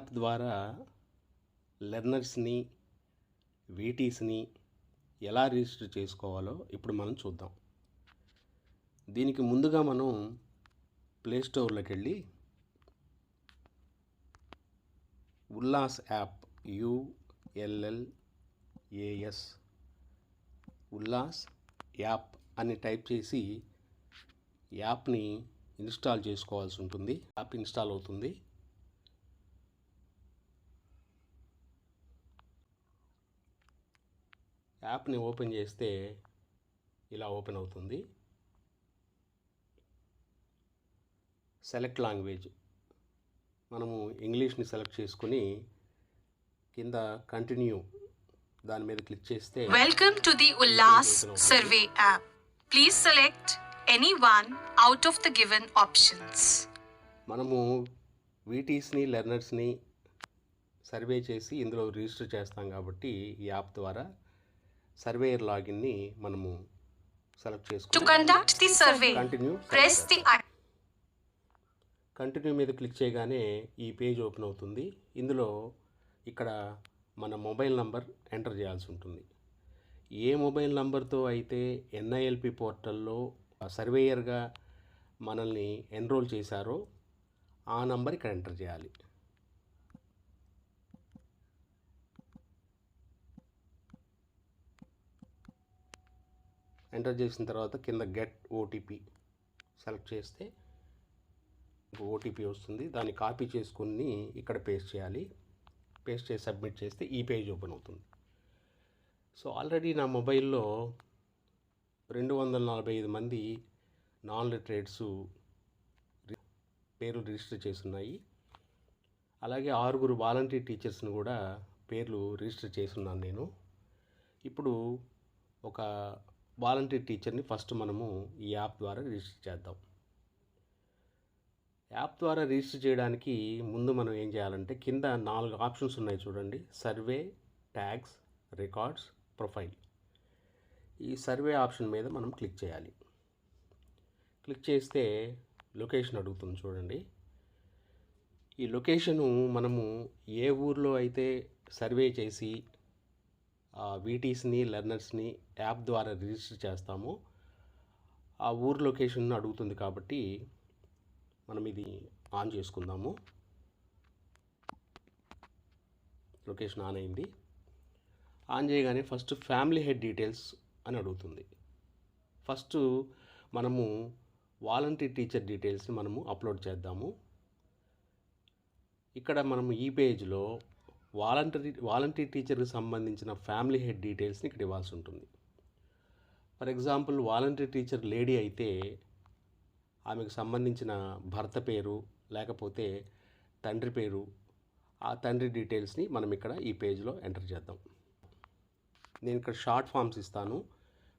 App ద్వారా లెర్నర్స్ని వీటీస్ని ఎలా register చేసుకోవాలో ఇప్పుడు మనం చూద్దాం. దీనికి ముందుగా మనం ప్లేస్టోర్లోకి వెళ్ళి Ullas app U L L A S Ullas app అని టైప్ చేసి యాప్ని ఇన్స్టాల్ చేసుకోవాల్సి ఉంటుంది. యాప్ ఇన్స్టాల్ అవుతుంది. యాప్ని ఓపెన్ చేస్తే ఇలా ఓపెన్ అవుతుంది సెలెక్ట్ లాంగ్వేజ్ మనము ఇంగ్లీష్ని సెలెక్ట్ చేసుకుని కింద కంటిన్యూ దాని మీద క్లిక్ చేస్తే Welcome to the Ullas Survey app. Please select any one out of the given options. మనము వీటీస్ని లెర్నర్స్ని సర్వే చేసి ఇందులో రిజిస్టర్ చేస్తాం కాబట్టి ఈ యాప్ ద్వారా సర్వేయర్ లాగిన్ని మనము సెలెక్ట్ survey, కంటిన్యూ కంటిన్యూ మీద క్లిక్ చేయగానే ఈ పేజ్ ఓపెన్ అవుతుంది. ఇందులో ఇక్కడ మన మొబైల్ నంబర్ ఎంటర్ చేయాల్సి ఉంటుంది. ఏ మొబైల్ నంబర్తో అయితే ఎన్ఐఎల్పి పోర్టల్లో సర్వేయర్గా మనల్ని ఎన్రోల్ చేశారో ఆ నంబర్ ఇక్కడ ఎంటర్ చేయాలి. ఎంటర్ చేసిన తర్వాత కింద గెట్ ఓటీపీ సెలెక్ట్ చేస్తే ఓటీపీ వస్తుంది. దాన్ని కాపీ చేసుకుని ఇక్కడ పేస్ట్ చేయాలి. పేస్ట్ చేసి సబ్మిట్ చేస్తే ఈ పేజ్ ఓపెన్ అవుతుంది. సో ఆల్రెడీ నా మొబైల్లో రెండు వందల నలభై ఐదు మంది నాన్ లిటరేట్స్ పేర్లు రిజిస్టర్ చేసి ఉన్నాయి అలాగే ఆరుగురు వాలంటీర్ టీచర్స్ని కూడా పేర్లు రిజిస్టర్ చేసి ఉన్నాను నేను. ఇప్పుడు ఒక వాలంటీర్ టీచర్ని ఫస్ట్ మనము ఈ యాప్ ద్వారా రిజిస్టర్ చేద్దాం. యాప్ ద్వారా రిజిస్టర్ చేయడానికి ముందు మనం ఏం చేయాలంటే కింద నాలుగు ఆప్షన్స్ ఉన్నాయి చూడండి. Survey tags records profile. ఈ సర్వే ఆప్షన్ మీద మనం క్లిక్ చేయాలి. క్లిక్ చేస్తే లొకేషన్ అడుగుతుంది చూడండి. ఈ లొకేషను మనము ఏ ఊర్లో అయితే సర్వే చేసి వీటీస్ని లెర్నర్స్ని యాప్ ద్వారా రిజిస్టర్ చేస్తామో. ఆ ఊరు లొకేషన్ అడుగుతుంది కాబట్టి మనం ఇది ఆన్ చేసుకుందాము. లొకేషన్ ఆన్ అయింది. ఆన్ చేయగానే ఫస్ట్ ఫ్యామిలీ హెడ్ డీటెయిల్స్ అని అడుగుతుంది. ఫస్ట్ మనము వాలంటీర్ టీచర్ డీటెయిల్స్ని మనము అప్లోడ్ చేద్దాము. ఇక్కడ మనము ఈ పేజ్లో వాలంటరీ వాలంటీర్ టీచర్కి సంబంధించిన ఫ్యామిలీ హెడ్ డీటెయిల్స్ని ఇక్కడ ఇవ్వాల్సి ఉంటుంది. For example volunteer teacher lady అయితే ఆమెకు సంబంధించిన భర్త పేరు లేకపోతే తండ్రి పేరు ఆ తండ్రి డీటెయిల్స్ని మనం ఇక్కడ ఈ పేజ్లో ఎంటర్ చేద్దాం. నేను ఇక్కడ షార్ట్ ఫామ్స్ ఇస్తాను.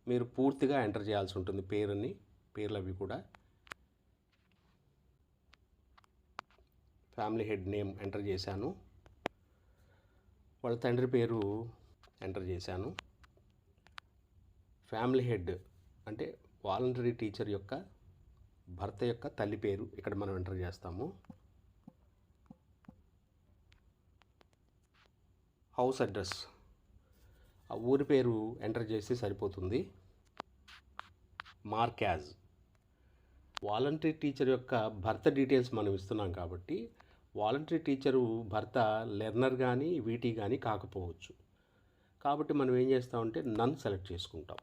మీరు పూర్తిగా ఎంటర్ చేయాల్సి ఉంటుంది పేరుని పేర్లు అవి కూడా. ఫ్యామిలీ హెడ్ నేమ్ ఎంటర్ చేశాను. వాళ్ళ తండ్రి పేరు ఎంటర్ చేశాను. ఫ్యామిలీ హెడ్ అంటే వాలంటరీ టీచర్ యొక్క భర్త యొక్క తల్లి పేరు ఇక్కడ మనం ఎంటర్ చేస్తాము. House address. ఆ ఊరి పేరు ఎంటర్ చేస్తే సరిపోతుంది. మార్క్యాజ్ వాలంటరీ టీచర్ యొక్క భర్త డీటెయిల్స్ మనం ఇస్తున్నాం కాబట్టి వాలంటరీ టీచరు భర్త లెర్నర్ కానీ వీటీ కానీ కాకపోవచ్చు. కాబట్టి మనం ఏం చేస్తామంటే నన్ సెలెక్ట్ చేసుకుంటాం.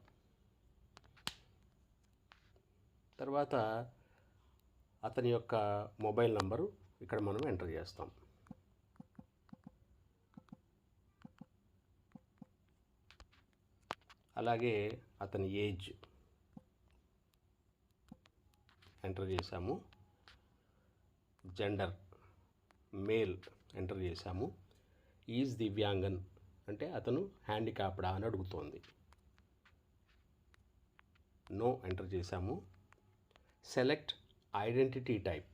తర్వాత అతని యొక్క మొబైల్ నంబరు ఇక్కడ మనం ఎంటర్ చేస్తాం. అలాగే అతని ఏజ్ ఎంటర్ చేసాము జెండర్ మేల్ ఎంటర్ చేశాము. ఈజ్ దివ్యాంగన్ అంటే అతను హ్యాండిక్యాప్డా అని అడుగుతోంది. నో ఎంటర్ చేశాము. Select identity type.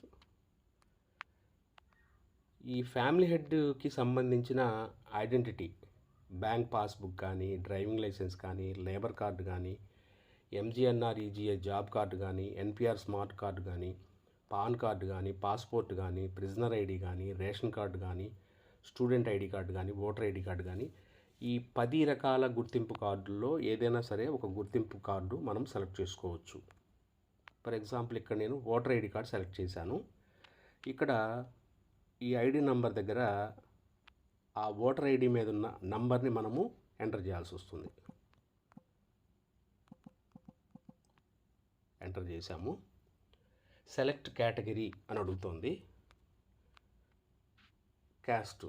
ఈ ఫ్యామిలీ హెడ్కి సంబంధించిన ఐడెంటిటీ బ్యాంక్ పాస్బుక్ కానీ డ్రైవింగ్ లైసెన్స్ కానీ లేబర్ కార్డు కానీ ఎంజీఎన్ఆర్ఈజీఏ జాబ్ కార్డు కానీ ఎన్పిఆర్ స్మార్ట్ కార్డు కానీ పాన్ కార్డు కానీ పాస్పోర్ట్ కానీ ప్రిజనర్ ఐడి కానీ రేషన్ కార్డు కానీ స్టూడెంట్ ఐడి కార్డు కానీ ఓటర్ ఐడి కార్డు కానీ ఈ పది రకాల గుర్తింపు కార్డుల్లో ఏదైనా సరే ఒక గుర్తింపు కార్డు మనం సెలెక్ట్ చేసుకోవచ్చు. ఫర్ ఎగ్జాంపుల్ ఇక్కడ నేను ఓటర్ ఐడి కార్డ్ సెలెక్ట్ చేశాను. ఇక్కడ ఈ ఐడి నంబర్ దగ్గర ఆ ఓటర్ ఐడి మీద ఉన్న నంబర్ని మనము ఎంటర్ చేయాల్సి వస్తుంది. ఎంటర్ చేశాము. సెలెక్ట్ కేటగిరీ అని అడుగుతోంది. క్యాస్ట్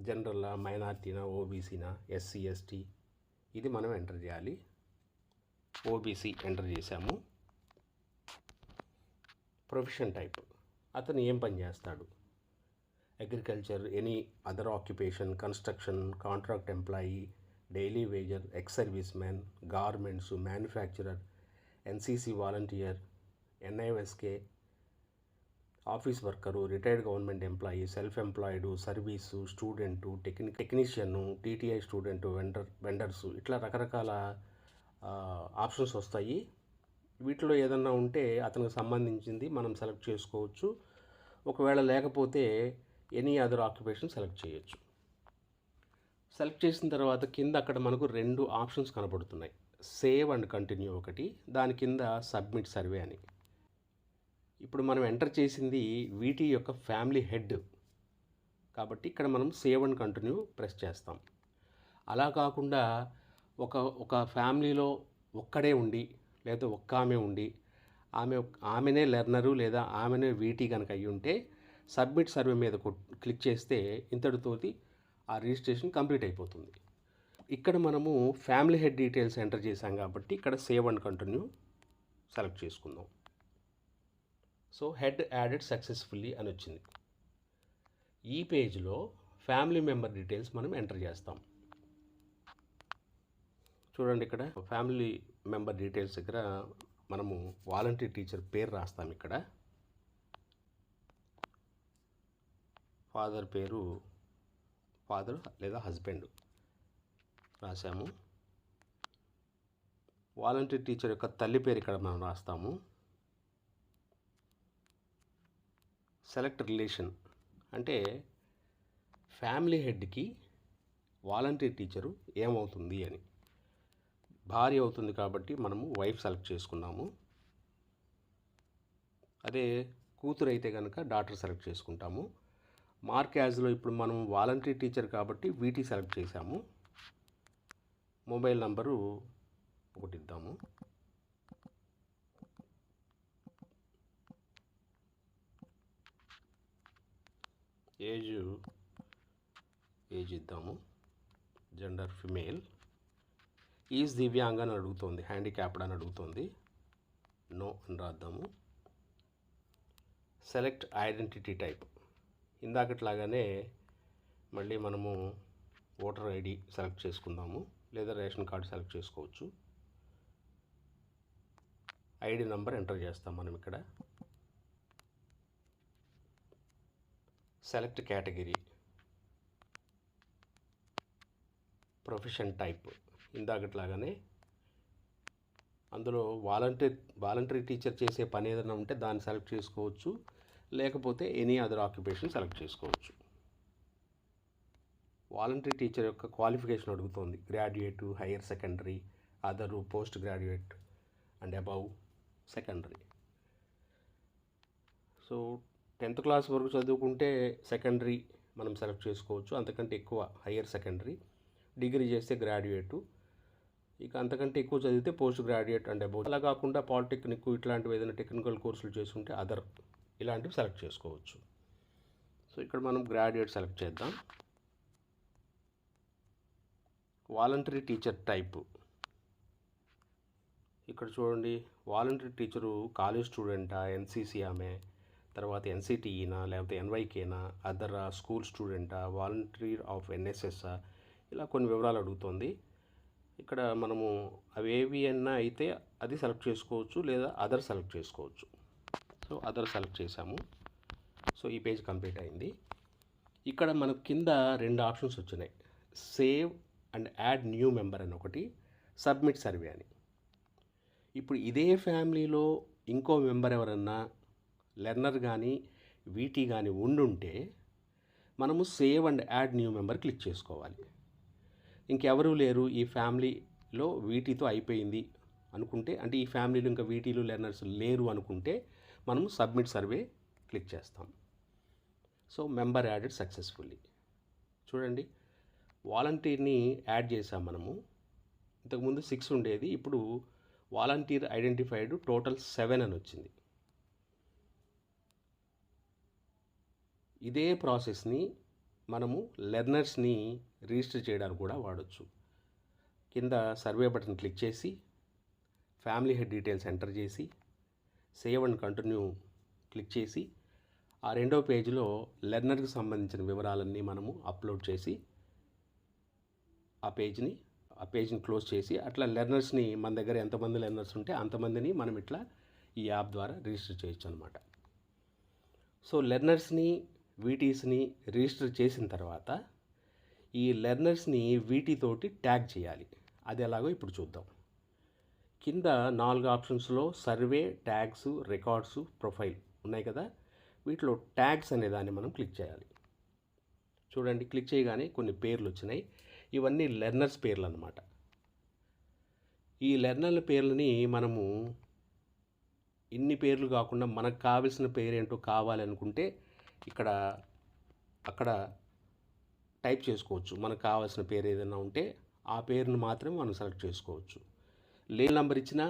జనరల్ మైనార్టీనా ఓబీసీనా ఎస్సీ ఎస్టీ ఇది మనం ఎంటర్ చేయాలి. ఓబీసీ ఎంటర్ చేశాము. Profession type. అతను ఏం పని చేస్తాడు? Agriculture any other occupation construction contract employee daily wager ex service man garments manufacturer N C C volunteer N I S K office worker retired government employee self employed service student techni technician T T I student vendor vendors ఇట్లా రకరకాల options వస్తాయి. వీటిలో ఏదన్నా ఉంటే అతనికి సంబంధించింది మనం select చేసుకోవచ్చు. ఒకవేళ లేకపోతే ఎనీ అదర్ ఆక్యుపేషన్ సెలెక్ట్ చేయొచ్చు. సెలెక్ట్ చేసిన తర్వాత కింద అక్కడ మనకు రెండు ఆప్షన్స్ కనబడుతున్నాయి సేవ్ అండ్ కంటిన్యూ ఒకటి దాని కింద సబ్మిట్ సర్వే అని. ఇప్పుడు మనం ఎంటర్ చేసింది వీటి యొక్క ఫ్యామిలీ హెడ్. కాబట్టి ఇక్కడ మనం సేవ్ అండ్ కంటిన్యూ ప్రెస్ చేస్తాం. అలా కాకుండా ఒక ఒక ఫ్యామిలీలో ఒక్కడే ఉండి లేదా ఒక్క ఆమె ఉండి ఆమె ఆమెనే లెర్నరు లేదా ఆమెనే వీటీ కనుక అయ్యి ఉంటే సబ్మిట్ సర్వే మీద క్లిక్ చేస్తే ఇంతటితోటి ఆ రిజిస్ట్రేషన్ కంప్లీట్ అయిపోతుంది. ఇక్కడ మనము ఫ్యామిలీ హెడ్ డీటెయిల్స్ ఎంటర్ చేశాం కాబట్టి ఇక్కడ సేవ్ అండ్ కంటిన్యూ సెలెక్ట్ చేసుకుందాం. సో హెడ్ యాడెడ్ సక్సెస్ఫుల్లీ అని వచ్చింది. ఈ పేజ్లో ఫ్యామిలీ మెంబర్ డీటెయిల్స్ మనం ఎంటర్ చేస్తాం. చూడండి ఇక్కడ ఫ్యామిలీ మెంబర్ డీటెయిల్స్ దగ్గర మనము వాలంటీర్ టీచర్ పేరు రాస్తాం ఇక్కడ. ఫాదర్ పేరు ఫాదర్ లేదా హస్బెండ్ రాసాము వాలంటీర్ టీచర్ యొక్క తల్లి పేరు ఇక్కడ మనం రాస్తాము. సెలెక్ట్ రిలేషన్ అంటే ఫ్యామిలీ హెడ్కి వాలంటీర్ టీచరు ఏమవుతుంది అని. భార్య అవుతుంది కాబట్టి మనము వైఫ్ సెలెక్ట్ చేసుకున్నాము. అదే కూతురు అయితే కనుక డాటర్ సెలెక్ట్ చేసుకుంటాము. మార్క్ యాజ్లో ఇప్పుడు మనం వాలంటీర్ టీచర్ కాబట్టి వీటీ సెలెక్ట్ చేసాము మొబైల్ నంబరు ఒకటి ఇద్దాము. ఏజ్ ఏజ్ ఇద్దాము. జెండర్ ఫిమేల్ ఈజ్ దివ్యాంగ్ అని అడుగుతోంది హ్యాండిక్యాప్డ్ అని అడుగుతోంది. నో అని రాద్దాము. సెలెక్ట్ ఐడెంటిటీ టైప్ ఇందాకట్లాగానే మళ్ళీ మనము ఓటర్ ఐడి సెలెక్ట్ చేసుకుందాము లేదా రేషన్ కార్డు సెలెక్ట్ చేసుకోవచ్చు. ఐడి నంబర్ ఎంటర్ చేస్తాం మనం ఇక్కడ. Select category. Profession type. ఇందాకట్లాగానే అందులో వాలంటీర్ వాలంటరీ టీచర్ చేసే పని ఏదైనా ఉంటే దాన్ని సెలెక్ట్ చేసుకోవచ్చు. లేకపోతే ఎనీ అదర్ ఆక్యుపేషన్ సెలెక్ట్ చేసుకోవచ్చు. వాలంటరీ టీచర్ యొక్క క్వాలిఫికేషన్ అడుగుతోంది. Graduate higher secondary other post graduate and above secondary. So tenth class వరకు చదువుకుంటే సెకండరీ మనం సెలెక్ట్ చేసుకోవచ్చు. అంతకంటే ఎక్కువ హయ్యర్ సెకండరీ. డిగ్రీ చేస్తే గ్రాడ్యుయేటు. ఇక అంతకంటే ఎక్కువ చదివితే పోస్ట్ గ్రాడ్యుయేట్ అండ్ అబౌవ్. అలా కాకుండా పాలిటెక్నిక్ ఇట్లాంటివి ఏదైనా టెక్నికల్ కోర్సులు చేసుకుంటే అదర్ ఇలాంటివి సెలెక్ట్ చేసుకోవచ్చు. సో ఇక్కడ మనం గ్రాడ్యుయేట్ సెలెక్ట్ చేద్దాం. Voluntary teacher type. ఇక్కడ చూడండి వాలంటరీ టీచరు కాలేజ్ స్టూడెంటా? ఎన్సీసీ ఆమె? తర్వాత ఎన్సిటిఈనా లేకపోతే ఎన్వైకేనా అదర్ స్కూల్ స్టూడెంటా వాలంటీర్ ఆఫ్ ఎన్ఎస్ఎస్ఆ ఇలా కొన్ని వివరాలు అడుగుతుంది. ఇక్కడ మనము అవి ఏవి అన్నా అయితే అది సెలెక్ట్ చేసుకోవచ్చు లేదా అదర్ సెలెక్ట్ చేసుకోవచ్చు. సో అదర్ సెలెక్ట్ చేసాము సో ఈ పేజ్ కంప్లీట్ అయింది. ఇక్కడ మనకు కింద రెండు ఆప్షన్స్ వచ్చినాయి. Save and add new member అని ఒకటి సబ్మిట్ సర్వే అని. ఇప్పుడు ఇదే ఫ్యామిలీలో ఇంకో మెంబర్ ఎవరన్నా లెర్నర్ కానీ వీటీ కానీ ఉండుంటే మనము save and add new member click చేసుకోవాలి. ఇంకెవరూ లేరు ఈ ఫ్యామిలీలో వీటితో అయిపోయింది అనుకుంటే అంటే ఈ ఫ్యామిలీలో ఇంకా వీటీలు లెర్నర్స్ లేరు అనుకుంటే మనము సబ్మిట్ సర్వే క్లిక్ చేస్తాం. So member added successfully. చూడండి వాలంటీర్ని యాడ్ చేసాం మనము. ఇంతకుముందు సిక్స్ ఉండేది ఇప్పుడు వాలంటీర్ ఐడెంటిఫైడ్ టోటల్ సెవెన్ అని వచ్చింది. ఇదే ప్రాసెస్ని మనము లెర్నర్స్ని రిజిస్టర్ చేయడానికి కూడా వాడచ్చు. కింద సర్వే బటన్ క్లిక్ చేసి ఫ్యామిలీ హెడ్ డీటెయిల్స్ ఎంటర్ చేసి సేవ్ అండ్ కంటిన్యూ క్లిక్ చేసి ఆ రెండో పేజీలో లెర్నర్కి సంబంధించిన వివరాలన్నీ మనము అప్లోడ్ చేసి ఆ పేజ్ని ఆ పేజ్ని క్లోజ్ చేసి అట్లా లెర్నర్స్ని మన దగ్గర ఎంతమంది లెర్నర్స్ ఉంటే అంతమందిని మనం ఇట్లా ఈ యాప్ ద్వారా రిజిస్టర్ చేయొచ్చు అనమాట సో లెర్నర్స్ని వీటీస్ని రిజిస్టర్ చేసిన తర్వాత ఈ లెర్నర్స్ని వీటితోటి ట్యాగ్ చేయాలి. అది ఎలాగో ఇప్పుడు చూద్దాం. కింద నాలుగు ఆప్షన్స్లో సర్వే ట్యాగ్స్ రికార్డ్స్ ప్రొఫైల్ ఉన్నాయి కదా? వీటిలో ట్యాగ్స్ అనే దాన్ని మనం క్లిక్ చేయాలి. చూడండి క్లిక్ చేయగానే కొన్ని పేర్లు వచ్చినాయి. ఇవన్నీ లెర్నర్స్ పేర్లు అనమాట ఈ లెర్నర్ల పేర్లని మనము ఇన్ని పేర్లు కాకుండా మనకు కావలసిన పేరేంటో కావాలనుకుంటే ఇక్కడ అక్కడ టైప్ చేసుకోవచ్చు. మనకు కావాల్సిన పేరు ఏదైనా ఉంటే ఆ పేరును మాత్రమే మనం సెలెక్ట్ చేసుకోవచ్చు. లేన్ నెంబర్ ఇచ్చినా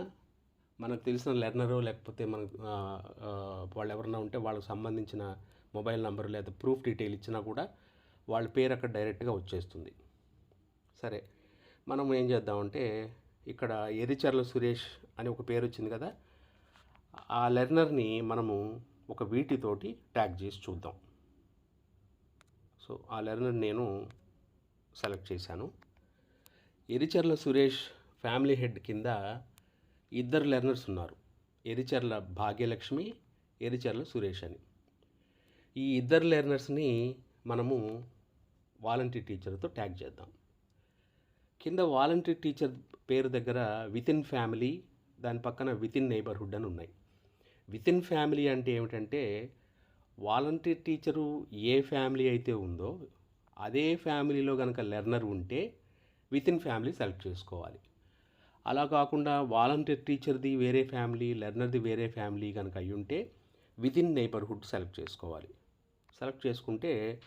మనకు తెలిసిన లెర్నరు లేకపోతే మనకు వాళ్ళు ఎవరైనా ఉంటే వాళ్ళకి సంబంధించిన మొబైల్ నెంబరు లేదా ప్రూఫ్ డీటెయిల్ ఇచ్చినా కూడా వాళ్ళ పేరు అక్కడ డైరెక్ట్గా వచ్చేస్తుంది. సరే మనం ఏం చేద్దామంటే ఇక్కడ ఎరిచర్ల సురేష్ అని ఒక పేరు వచ్చింది కదా ఆ లెర్నర్ని మనము ఒక వీటితోటి ట్యాగ్ చేసి చూద్దాం. సో ఆ లెర్నర్ నేను సెలెక్ట్ చేశాను. ఎరిచర్ల సురేష్ ఫ్యామిలీ హెడ్ కింద ఇద్దరు లెర్నర్స్ ఉన్నారు. ఎరిచర్ల భాగ్యలక్ష్మి ఎరిచర్ల సురేష్ అని. ఈ ఇద్దరు లెర్నర్స్ని మనము వాలంటీర్ టీచర్తో ట్యాగ్ చేద్దాం. కింద వాలంటీర్ టీచర్ పేరు దగ్గర విత్ ఇన్ ఫ్యామిలీ దాని పక్కన విత్ ఇన్ నైబర్హుడ్ అని ఉన్నాయి. విత్ ఇన్ ఫ్యామిలీ అంటే ఏమిటంటే వాలంటీర్ టీచరు ఏ ఫ్యామిలీ అయితే ఉందో అదే ఫ్యామిలీలో కనుక లెర్నర్ ఉంటే విత్ ఇన్ ఫ్యామిలీ సెలెక్ట్ చేసుకోవాలి. అలా కాకుండా వాలంటీర్ టీచర్ది వేరే ఫ్యామిలీ లెర్నర్ది వేరే ఫ్యామిలీ కనుక అయి ఉంటే విత్ నైబర్హుడ్ సెలెక్ట్ చేసుకోవాలి. సెలెక్ట్ చేసుకుంటే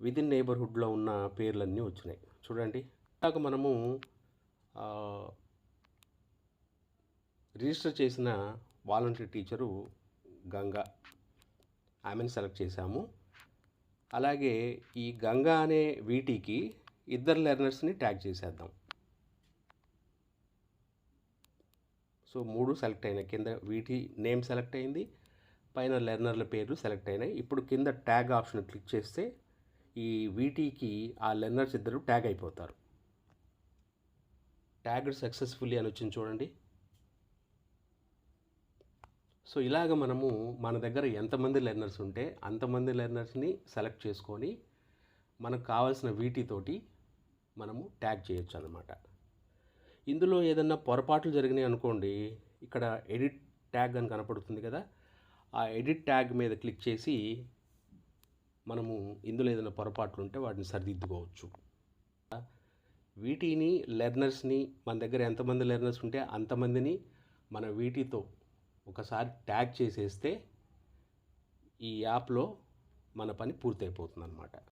విత్ నైబర్హుడ్లో ఉన్న పేర్లన్నీ వచ్చినాయి. చూడండి. ఇలాగ మనము రిజిస్టర్ చేసిన వాలంటీర్ టీచరు గంగా. ఆమెను సెలెక్ట్ చేశాము. అలాగే ఈ గంగా అనే వీటికి ఇద్దరు లెర్నర్స్ని ట్యాగ్ చేసేద్దాం. సో మూడు సెలెక్ట్ అయినాయి. కింద వీటి నేమ్ సెలెక్ట్ అయింది. పైన లెర్నర్ల పేర్లు సెలెక్ట్ అయినాయి. ఇప్పుడు కింద ట్యాగ్ ఆప్షన్ క్లిక్ చేస్తే ఈ వీటికి ఆ లెర్నర్స్ ఇద్దరు ట్యాగ్ అయిపోతారు. ట్యాగ్డ్ సక్సెస్ఫుల్లీ అని వచ్చింది చూడండి. సో ఇలాగ మనము మన దగ్గర ఎంతమంది లెర్నర్స్ ఉంటే అంతమంది లెర్నర్స్ని సెలెక్ట్ చేసుకొని మనకు కావాల్సిన వీటితోటి మనము ట్యాగ్ చేయొచ్చు అన్నమాట. ఇందులో ఏదన్నా పొరపాట్లు జరిగినాయి అనుకోండి ఇక్కడ ఎడిట్ ట్యాగ్ అని కనపడుతుంది కదా ఆ ఎడిట్ ట్యాగ్ మీద క్లిక్ చేసి మనము ఇందులో ఏదైనా పొరపాట్లు ఉంటే వాటిని సరిదిద్దుకోవచ్చు. వీటిని లెర్నర్స్ని మన దగ్గర ఎంతమంది లెర్నర్స్ ఉంటే అంతమందిని మన వీటితో ఒకసారి ట్యాగ్ చేసేస్తే ఈ యాప్లో మన పని పూర్తయిపోతుందనమాట